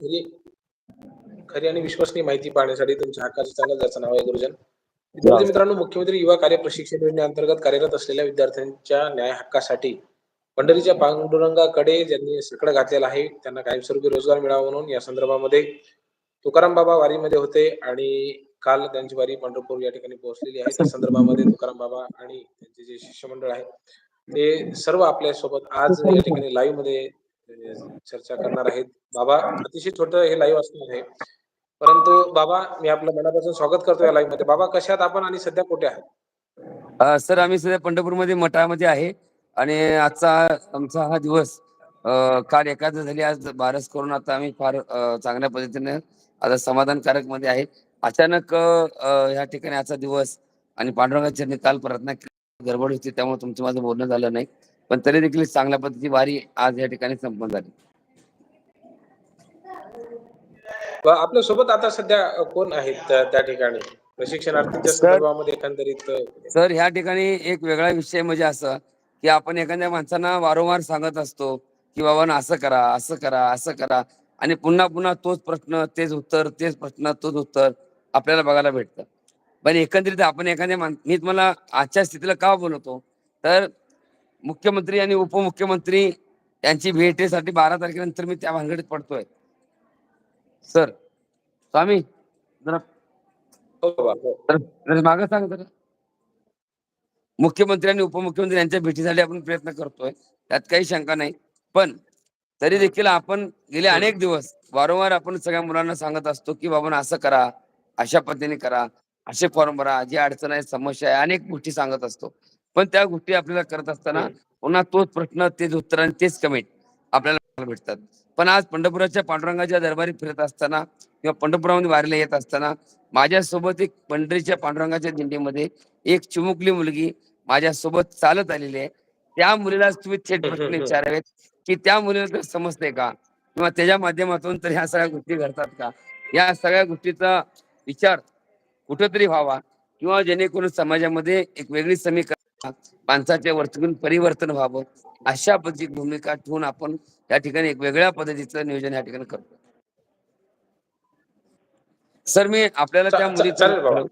खरी आणि विश्वसनीय माहिती पाहण्यासाठी तुमच्या हक्काचं चॅनल ज्याचं नाव आहे गुरुजन. विद्यार्थी मित्रांनो मुख्यमंत्री युवा कार्य प्रशिक्षण योजनेअंतर्गत कार्यरत असलेल्या विद्यार्थ्यांच्या न्याय हक्कासाठी पंढरीच्या पांडुरंगाकडे ज्यांनी सकड घातलेला आहे त्यांना कायमस्वरूपी रोजगार मिळावा म्हणून या संदर्भामध्ये तुकाराम बाबा वारीमध्ये होते आणि काल त्यांची वारी पंढरपूर या ठिकाणी पोहोचलेली आहे. त्या संदर्भामध्ये तुकाराम बाबा आणि त्यांचे जे शिष्यमंडळ आहे ते सर्व आपल्यासोबत आज या ठिकाणी लाईव्हमध्ये चर्चा करणार आहेत. बाबा अतिशय छोटं हे लाईव्ह असणार आहे. परंतु बाबा मी आपलं मनापासून स्वागत करतो या लाईव्हमध्ये. बाबा कशात आपण आणि सध्या कुठे आहात? सर आम्ही सध्या पंढरपूरमध्ये मठामध्ये आहे. आणि आजचा आमचा हा दिवस काल एकादश झाली. आज बारस करून आता आम्ही फार चांगल्या पद्धतीने आता समाधानकारकमध्ये आहे. अचानक ह्या ठिकाणी आजचा दिवस आणि पांडुरंगाच्या काल प्रार्थना केली. गडबड होती त्यामुळे तुमचं माझं बोलणं झालं नाही. पण तरी देखील चांगल्या पद्धतीची वारी आज या ठिकाणी संपन्न झाली. आपल्यासोबत आता सध्या कोण आहेत त्या ठिकाणी? प्रशिक्षणार्थींच्या सर- संदर्भामध्ये एकंदरीत अं, सर ह्या ठिकाणी एक वेगळा विषय म्हणजे असं की आपण एखाद्या माणसांना वारंवार सांगत असतो की बाबा असं करा असं करा असं करा आणि पुन्हा पुन्हा तोच प्रश्न तेच उत्तर तेच प्रश्न तोच उत्तर आपल्याला बघायला भेटतं. पण एकंदरीत आपण एखाद्या मी तुम्हाला आजच्या स्थितीला का बोलवतो? तर मुख्यमंत्री आणि उपमुख्यमंत्री यांची भेटीसाठी बारा तारखेनंतर मी त्या भानगडीत पडतोय. सर स्वामी जरा हो हो. मागं सांग जरा. मुख्यमंत्री आणि उपमुख्यमंत्री यांच्या भेटीसाठी आपण प्रयत्न करतोय. त्यात काही शंका नाही. पण तरी देखील आपण गेले अनेक दिवस वारंवार आपण सगळ्या मुलांना सांगत असतो की बाबा असं करा अशा पद्धतीने करा असे फॉर्म भरा जी अडचण आहे समस्या आहे अनेक गोष्टी सांगत असतो. पण त्या गोष्टी आपल्याला करत असताना पुन्हा तोच प्रश्न तेच उत्तर आणि तेच कमेंट आपल्याला भेटतात. पण आज पंढरपुराच्या पांडुरंगाच्या दरबारी फिरत असताना किंवा पंढरपुरामध्ये वारीला येत असताना माझ्यासोबत एक पंढरीच्या पांडुरंगाच्या दिंडीमध्ये एक चिमुकली मुलगी माझ्यासोबत चालत आलेली आहे. त्या मुलीला तुम्ही थेट प्रश्न विचारावेत की त्या मुलीला तर समजते का? किंवा त्याच्या माध्यमातून तर ह्या सगळ्या गोष्टी घडतात का? या सगळ्या गोष्टीचा विचार कुठेतरी व्हावा किंवा जेणेकरून समाजामध्ये एक वेगळी समीकरण माणसाच्या वर्तून परिवर्तन व्हावं अशा पद्धतीची भूमिका ठेवून आपण या ठिकाणी एक वेगळ्या पद्धतीचं नियोजन या ठिकाणी करतो. सर मी आपल्याला त्या मुलीचं.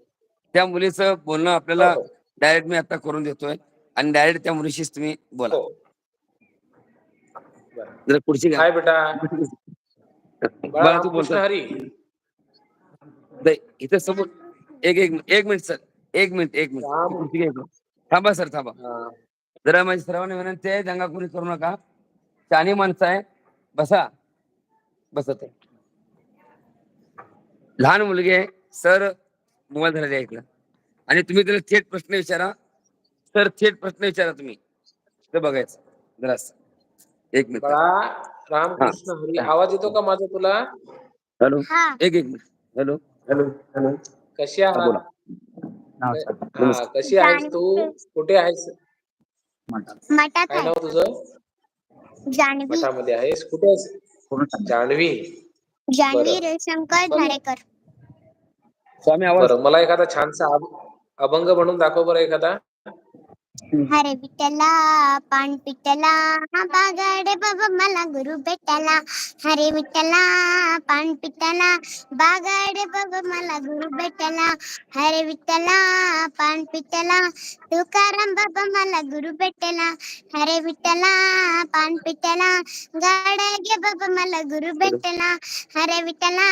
त्या मुलीचं बोलणं आपल्याला हो, हो. डायरेक्ट मी आता करून देतोय आणि डायरेक्ट त्या मुलीशीच तुम्ही बोला. हो. बरं. जरा पुढची घ्या. काय बेटा. तू बोलतो हरी. इथं समोर एक एक मिनिट एक मिनिट सर. एक मिनिट एक मिनिट. थांबा सर थांबा. हा. जरा माझी सर्वांना विनंती आहे दंगा कोणी करू नका. शानी माणसं आहे. बसा. बसत आहे लहान मुलगी आहे. सर मोबाईल धरायला द्या इकडं. आणि तुम्ही त्याला थेट प्रश्न विचारा. सर थेट प्रश्न विचारा तुम्ही. ते बघायचं. जरा एक मिनिट. बाळा रामकृष्ण हरी आवाज येतो का माझा तुला? हॅलो. हा. एक एक मिनिट. हॅलो. Hello hello. कशी आहात? हा कशी आहेस तू? कुठे आहेस? मठात. काय नाव आहे. तुझं? जानवी मठामध्ये आहेस? कुठे आहेस? जान्हवी. जानवी बरं. रविशंकर स्वामी आवाज. बरं मला एखादा छानसा अभ- अभंग म्हणून दाखव बरं एखादा. हरे विठ्ठला पान पिठला बागाडे बाबा मला गुरु भेटला हरे विठ्ठला पान पिठला बागाडे बाबा मला गुरु भेटला हरे विठ्ठला पान पिठला तुकाराम बाबा मला गुरु भेटला हरे विठ्ठला पान पिठला गाड्या गे बाबा मला गुरु भेटला हरे विठ्ठला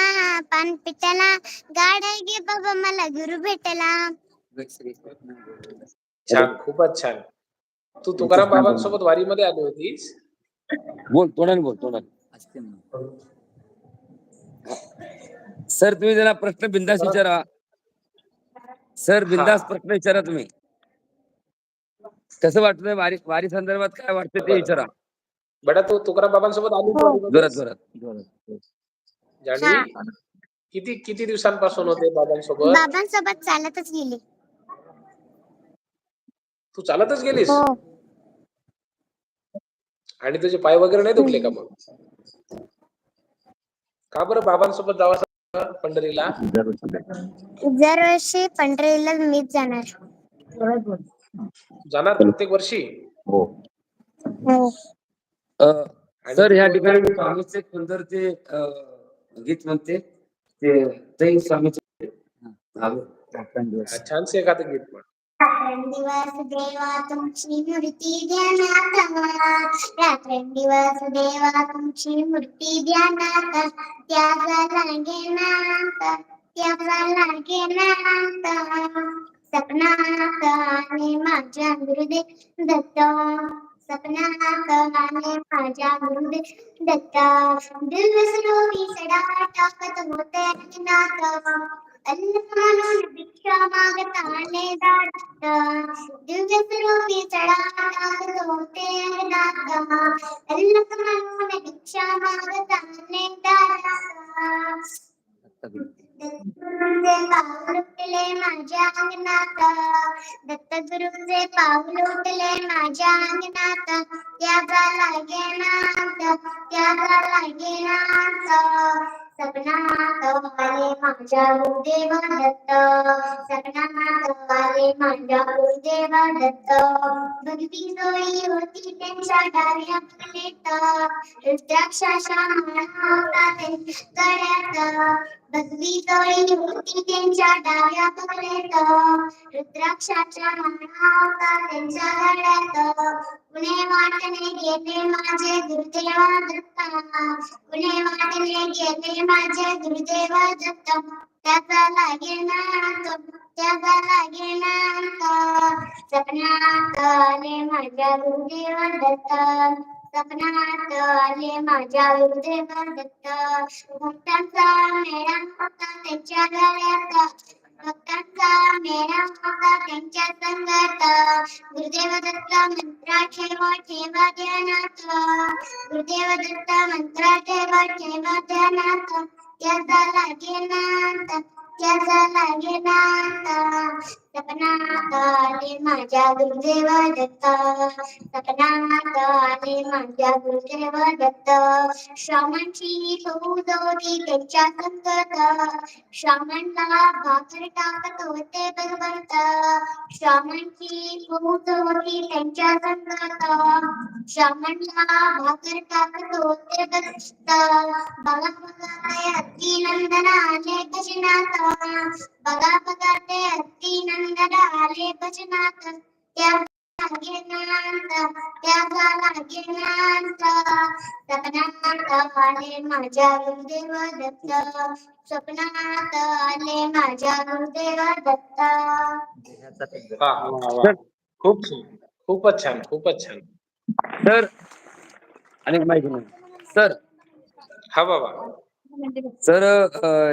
पान पिठला गाड्या गे बाबा मला गुरु भेटला छान खूपच छान. तू तुकाराम बाबांसोबत वारीमध्ये आली होतीस? बोल तोंडाने बोल तोंडाने. सर तुम्ही जरा प्रश्न बिंदास विचारा. सर बिंदास प्रश्न विचारा तुम्ही. कसं वाटतंय वारी वारी संदर्भात काय वाटतं ते विचारा. बेटा तू तुकाराम बाबांसोबत आली होती वारीमध्ये? जोरात जोरात. किती किती दिवसांपासून होते बाबांसोबत? बाबांसोबत चालतच गेले. तू चालतच गेलीस. हो. आणि तुझे पाय वगैरे नाही दुखले का मग? का बरं बाबांसोबत जावं पंढरीला? दरवर्षी पंढरीला मीच जाणार. जाणार प्रत्येक वर्षी? हो. अ, आणि सर ह्या ठिकाणी मी स्वामीचे सुंदर ते गीत म्हणते. ते स्वामीचे हा. छानसे एखादं गीत म्हण. रात्रंदिवस देवा तुमची मूर्ती ध्यानात रात्रंदिवस देवा तुमची मूर्ती ध्यानात त्याचा लागेनात त्याचा लागेनात सपनात आले माझ्या गुरुदेव दत्त सपनात आले माझ्या गुरुदेव दत्त दिवसरूपी सडा टाकत होते नाथ अन्न भिक्षा मागत आले दिव्य स्वरूपी भिक्षा दत्तगुरूंचे पाऊल उठले माझ्या अंगणात दत्तगुरूंचे पाऊल उठले माझ्या अंगणात त्याचा लागेनात त्याचा लागेनात सपनात आले माझ्या गुरुदेव दत्त सपनात आले माझ्या गुरुदेव दत्त भक्ती सोयी होती त्यांच्या डाव्या प्लेट रुद्राक्षाच्या माळा होता त्यांच्या गळ्यात. भगवी गळी होती त्यांच्या डाव्या कमरेत रुद्राक्षाच्या माळा होता त्यांच्या गळ्यात. पुणे वाटणे गेले माझे गुरुदेव दत्त. पुणे वाटणे गेले माझे गुरुदेव दत्त. त्याचा लागेनात त्याचा लागेनात सपनात आले माझ्या गुरुदेव दत्त. सपनात आले माझ्या गुरुदेव दत्त. भक्तांचा मेळा होता त्यांच्या गळ्यात. भक्तांचा मेळा होता त्यांच्या संगत. गुरुदेव दत्त मंत्रा ठेवा ठेवा ध्यानात गुरुदेव दत्त मंत्रा ठेवा ठेवा ध्यानात त्याचा लागेनात त्याचा लागेनात सपनात आले माझ्या गुरुदेव दत्त सपनात माझ्या गुरुदेव दत्त श्रावणाची फौज होती त्यांच्या संगत. श्रावणला भाकर टाकत होते बरोबरत श्रावणाची फौज होती त्यांच्या संगत. श्रावणला भाकर टाकत होते बरोबरत बघा बघा ते हत्ती नंदन आले भजनात बघा बघा ते हत्ती भजनात. त्या आले माझ्या गुरुदेव दत्त. स्वप्नात आले माझ्या गुरुदेव दत्त. खूप छान खूपच छान खूपच छान. तर अनेक माहिती नाही सर. हा बाबा. सर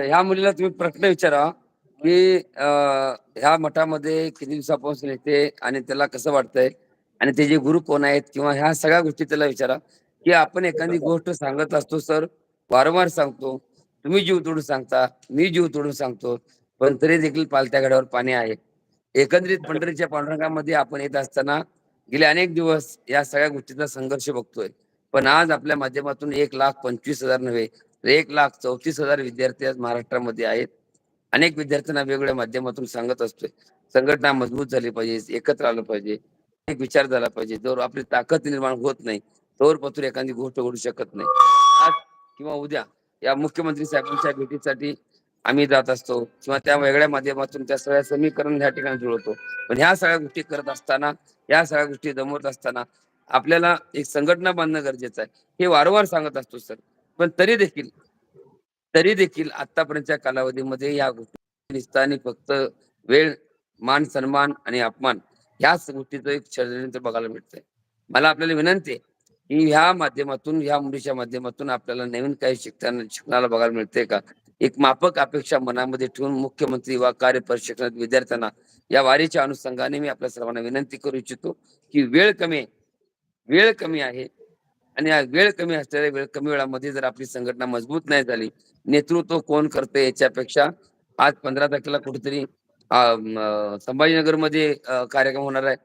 ह्या मुलीला तुम्ही प्रश्न विचारा. की ह्या मठामध्ये किती दिवसापासून येते आणि त्याला कसं वाटतंय? आणि त्याचे गुरु कोण आहेत किंवा ह्या सगळ्या गोष्टी त्याला विचारा. की आपण एखादी गोष्ट सांगत असतो सर वारंवार सांगतो. तुम्ही जीव तोडून सांगता मी जीव तोडून सांगतो पण तरी देखील पालत्या गड्यावर पाणी आहे. एकंदरीत पंढरीच्या पांडुरंगामध्ये आपण येत असताना गेले अनेक दिवस या सगळ्या गोष्टीचा संघर्ष बघतोय. पण आज आपल्या माध्यमातून एक लाख पंचवीस हजार नव्हे तर एक लाख चौतीस हजार विद्यार्थी आज महाराष्ट्रामध्ये आहेत. अनेक विद्यार्थ्यांना वेगवेगळ्या माध्यमातून सांगत असतोय. संघटना मजबूत झाली पाहिजे एकत्र आलं पाहिजे एक विचार झाला पाहिजे. जर आपली ताकद निर्माण होत नाही तोवर पत्र एखादी गोष्ट घडू शकत नाही. आज किंवा उद्या या मुख्यमंत्री साहेबांच्या भेटीसाठी आम्ही जात असतो किंवा त्या वेगळ्या माध्यमातून त्या सगळ्या समीकरण ह्या ठिकाणी जुळवतो पण ह्या सगळ्या गोष्टी करत असताना या सगळ्या गोष्टी जमवत असताना आपल्याला एक संघटना बांधणं गरजेचं आहे. हे वारंवार सांगत असतो सर. पण तरी देखील तरी देखील आतापर्यंतच्या कालावधीमध्ये या गोष्टी निस्तानी फक्त वेळ मान सन्मान आणि अपमान ह्याच गोष्टीचं एक षडयंत्र बघायला मिळतंय. मला आपल्याला विनंती आहे की ह्या माध्यमातून ह्या मुलीच्या माध्यमातून आपल्याला नवीन काही शिकताना शिकण्याला बघायला मिळते का? एक मापक अपेक्षा मनामध्ये ठेवून मुख्यमंत्री वा कार्य प्रशिक्षणात विद्यार्थ्यांना या वारीच्या अनुषंगाने मी आपल्या सर्वांना विनंती करू इच्छितो की वेळ कमी आहे. वेळ कमी आहे. आणि वेळ कमी असलेल्या वेळ कमी वेळामध्ये जर आपली संघटना मजबूत नाही झाली नेतृत्व कोण करते याच्यापेक्षा आज पंधरा तारखेला कुठेतरी संभाजीनगरमध्ये कार्यक्रम होणार आहे.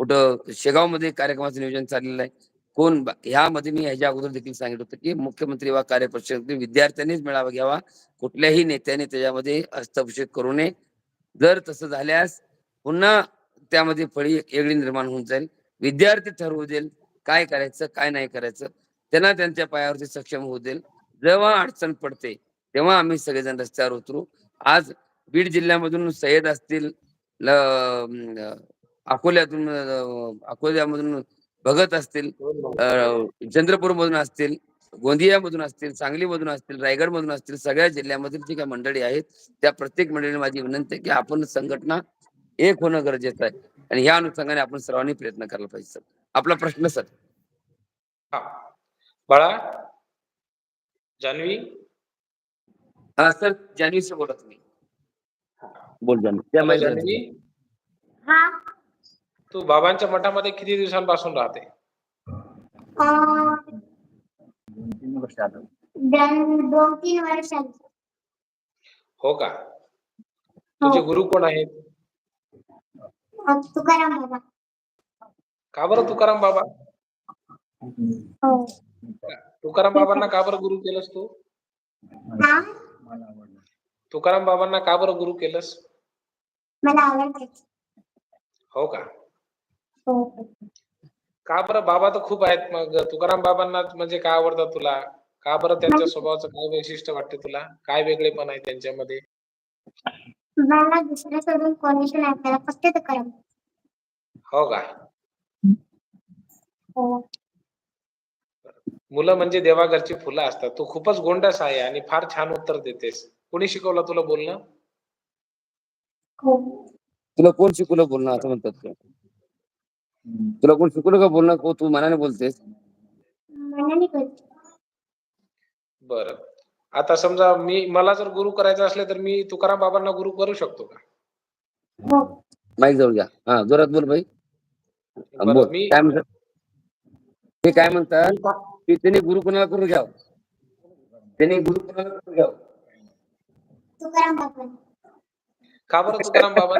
कुठं शेगावमध्ये कार्यक्रमाचं नियोजन चाललेलं आहे. कोण ह्यामध्ये मी ह्याच्या अगोदर देखील सांगितलं होतं की मुख्यमंत्री वा कार्यपरिषद विद्यार्थ्यांनीच मेळावा घ्यावा. कुठल्याही नेत्याने त्याच्यामध्ये हस्तक्षेप करू नये. जर तसं झाल्यास पुन्हा त्यामध्ये फळी वेगळी निर्माण होऊन जाईल. विद्यार्थी ठरवू देईल. काय करायचं काय नाही करायचं त्यांना त्यांच्या पायावरती सक्षम होऊ देईल. जेव्हा अडचण पडते तेव्हा आम्ही सगळेजण रस्त्यावर उतरू. आज बीड जिल्ह्यामधून सय्यद असतील अकोल्यातून अकोल्यामधून भगत असतील चंद्रपूर मधून असतील गोंदियामधून असतील सांगलीमधून असतील रायगडमधून असतील सगळ्या जिल्ह्यामधील जी काही मंडळी आहेत त्या प्रत्येक मंडळीने माझी विनंती आहे की आपण संघटना एक होणं गरजेचं आहे. आणि ह्या अनुषंगाने आपण सर्वांनी प्रयत्न करायला पाहिजे सर. आपला प्रश्न सर. हा. बाळा जान्हवी? हा सर जान्हवीशी बोला तुम्ही. बोल जान्हवी. जान्हवी. हा. तू बाबांच्या मठामध्ये किती दिवसांपासून राहते? दोन दोन तीन वर्षांची हो का? तुझे गुरु कोण आहेत? तुकाराम बाबा. का बरं तुकाराम बाबा? हो. तुकाराम बाबांना का बरं गुरु केलंस तू? तुकाराम बाबांना का बरं गुरु केलंस? हो का? हो. का बरं बाबा तर खूप आहेत मग तुकाराम बाबांना म्हणजे काय आवडतं तुला? का बरं त्यांच्या स्वभावाचं काय वैशिष्ट्य वाटते तुला? काय वेगळेपण आहे त्यांच्यामध्ये? हो का? हो. मुलं म्हणजे देवाघरची फुलं असतात. तू खूपच गोंडस आहे आणि फार छान उत्तर देतेस. कोणी शिकवलं तुला बोलणं? हो. तुला कोण शिकवलं बोलणं असं म्हणतात ते. तुला कोण शिकवलं का बोलणं? को तू मनाने बोलतेस? मनाने करते बरं. आता समजा मी मला जर गुरु करायचं असले तर मी तुकाराम बाबांना गुरु करू शकतो का? हो. माईक जवळ घ्या. हा जोरात बोल भाई बोल मी काय म्हणतात? ते काय म्हणतात? की त्यांनी गुरु कोणाला करून घ्याव? त्यांनी गुरु कोणाला करून घ्याव? तुकाराम बाबा का बरं तुकाराम बाबा?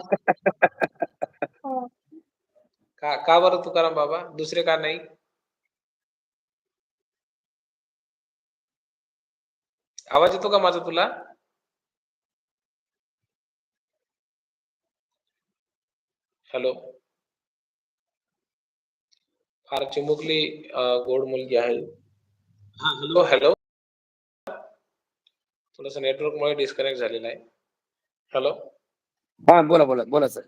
हो. का का बरं तुकाराम बाबा? दुसरे का नाही? आवाज येतो का माझा तुला? हॅलो. फार चिमुकली गोड मुलगी आहे. हा हॅलो हॅलो थोडस नेटवर्क मुळे डिस्कनेक्ट झालेलं आहे. हॅलो हा बोला बोला बोला सर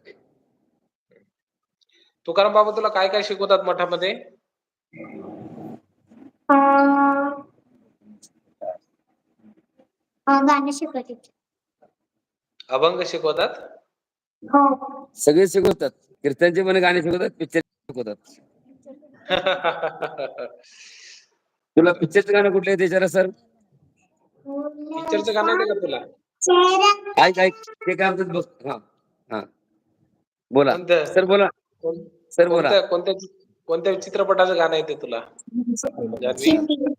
तुकाराम बाबा तुला काय काय शिकवतात मठामध्ये? गाणं अभंग शिकवतात? हो. सगळे शिकवतात. कीर्तनचे पण गाणे शिकवतात पिक्चर शिकवतात. तुला पिक्चरचं गाणं कुठलं आहे त्याच्याला सर? पिक्चरचं गाणं का तुला? ऐक ऐक. ते काय म्हणतात बघ. हा हा. बोला. कोणतं? सर बोला. कोण- सर बोला. कोणत्या कोणत्या कोणत्या चित्रपटाचं गाणं येते तुला? जान्हवी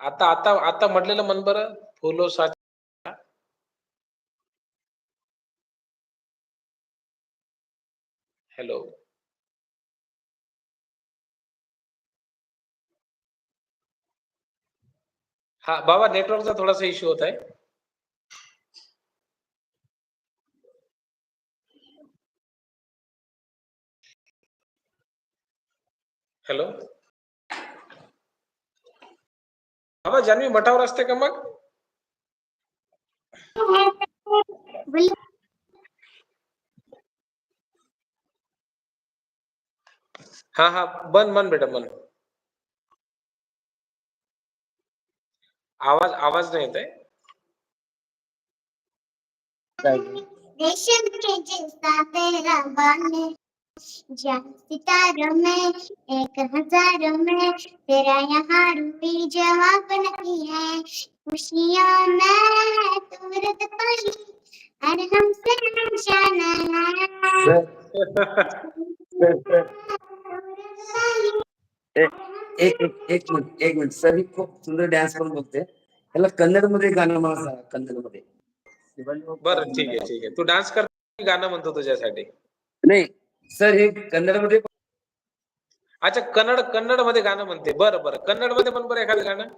आता आता आता म्हटलेलं मन बरं. फुलो सा हॅलो हा बाबा नेटवर्कचा थोडासा इश्यू होत आहे हॅलो बाबा जान्हवी मठावर असते का मग? बोल. हा हा बन मन बेटा मन आवाज आवाज नाही येत आहे. सितारों में एक हजारों में तेरा यहाँ रूपी जवाब नहीं है। खुशियों में तुरत पाई और हमसे निशाना है एक एक एक मिनिट एक मिनिट. सर ही खूप सुंदर डान्स करून बघते. त्याला कन्नडमध्ये गाणं मला सांगा कन्नडमध्ये बरं ठीक आहे ठीक आहे. तू डान्स कर मी गाणं म्हणतो तुझ्यासाठी. नाही सर हे कन्नडमध्ये अच्छा कन्नड कन्नडमध्ये गाणं म्हणते. बरं बरं. कन्नडमध्ये पण बरं एखादं गाणं?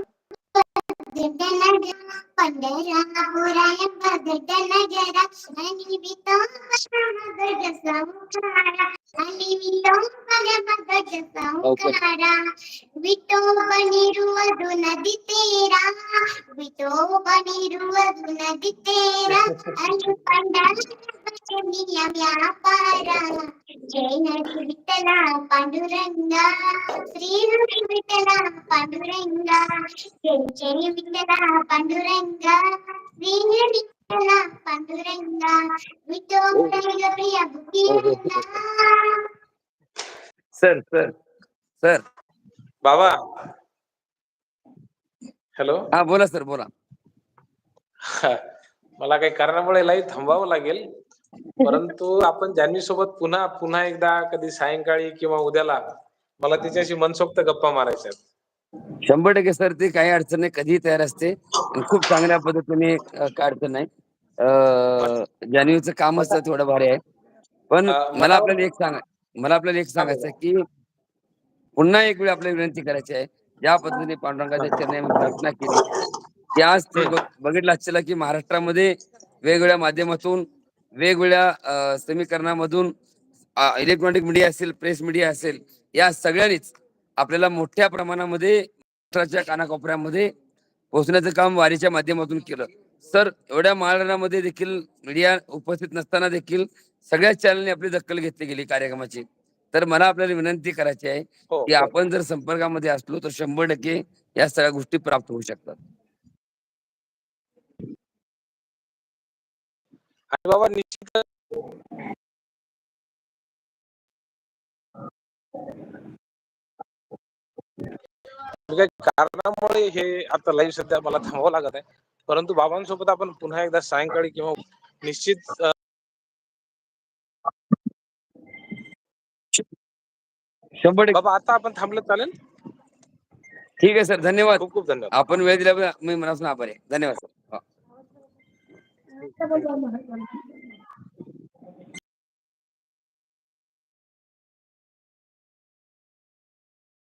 बघत नजरा पंढरापुराय बघत नजरा आणि मी तो बघत संसारा आणि मी तो बघत संसारा विठोबणी रुवधून दितेरा विठोबणी रुवधून दितेरा आणि पंढरा व्यापारा जय नदी विठ्ठला पांडुरंगा श्री हरी विठ्ठला पांडुरंगा जय जय विठ्ठला पांडुरंगा श्री हरी विठ्ठला पांडुरंगा विठोबा प्रिया भुकीला सर सर सर बाबा हॅलो हा बोला सर बोला मला काही कारणामुळे लाईव्ह थांबावं लागेल. परंतु आपण जान्हवी सोबत पुन्हा पुन्हा एकदा कधी सायंकाळी किंवा उद्याला मला तिच्याशी मनसोक्त गप्पा मारायच्या. शंभर टक्के सर ती काही अडचण नाही कधीही तयार असते. खूप चांगल्या पद्धतीने काय अडचण नाही. अं, जान्हवीचं कामच थोडं भारी आहे. पण मला आपल्याला एक सांगा मला आपल्याला एक सांगायचं की पुन्हा एक वेळ आपल्याला विनंती करायची आहे. ज्या पद्धतीने पांडुरंगाच्या प्रार्थना केली आज ते बघ- बघितलं असतील की महाराष्ट्रामध्ये वेगवेगळ्या माध्यमातून वेगवेगळ्या समीकरणामधून इलेक्ट्रॉनिक मीडिया असेल प्रेस मीडिया असेल या सगळ्यांनीच आपल्याला मोठ्या प्रमाणामध्ये महाराष्ट्राच्या कानाकोपऱ्यामध्ये पोहोचण्याचं काम वारीच्या माध्यमातून केलं. सर एवढ्या महाराष्ट्रामध्ये देखील मीडिया उपस्थित नसताना देखील सगळ्याच चॅनलने आपली दखल घेतली गेली कार्यक्रमाची. तर मला आपल्याला विनंती करायची आहे हो की हो. आपण जर संपर्कामध्ये असलो तर शंभर टक्के या सगळ्या गोष्टी प्राप्त होऊ शकतात. आणि बाबा निश्चित काही कारणामुळे हे आता लाईव्ह सध्या मला थांबावं लागत आहे. परंतु बाबांसोबत आपण पुन्हा एकदा सायंकाळी किंवा निश्चित शंभर बाबा आता आपण थांबलं चालेल? ठीक आहे सर धन्यवाद. खूप खूप धन्यवाद. आपण वेळ दिल्याबद्दल मी मनापासून आभारी आहे. धन्यवाद सर. Kita mau ngomong.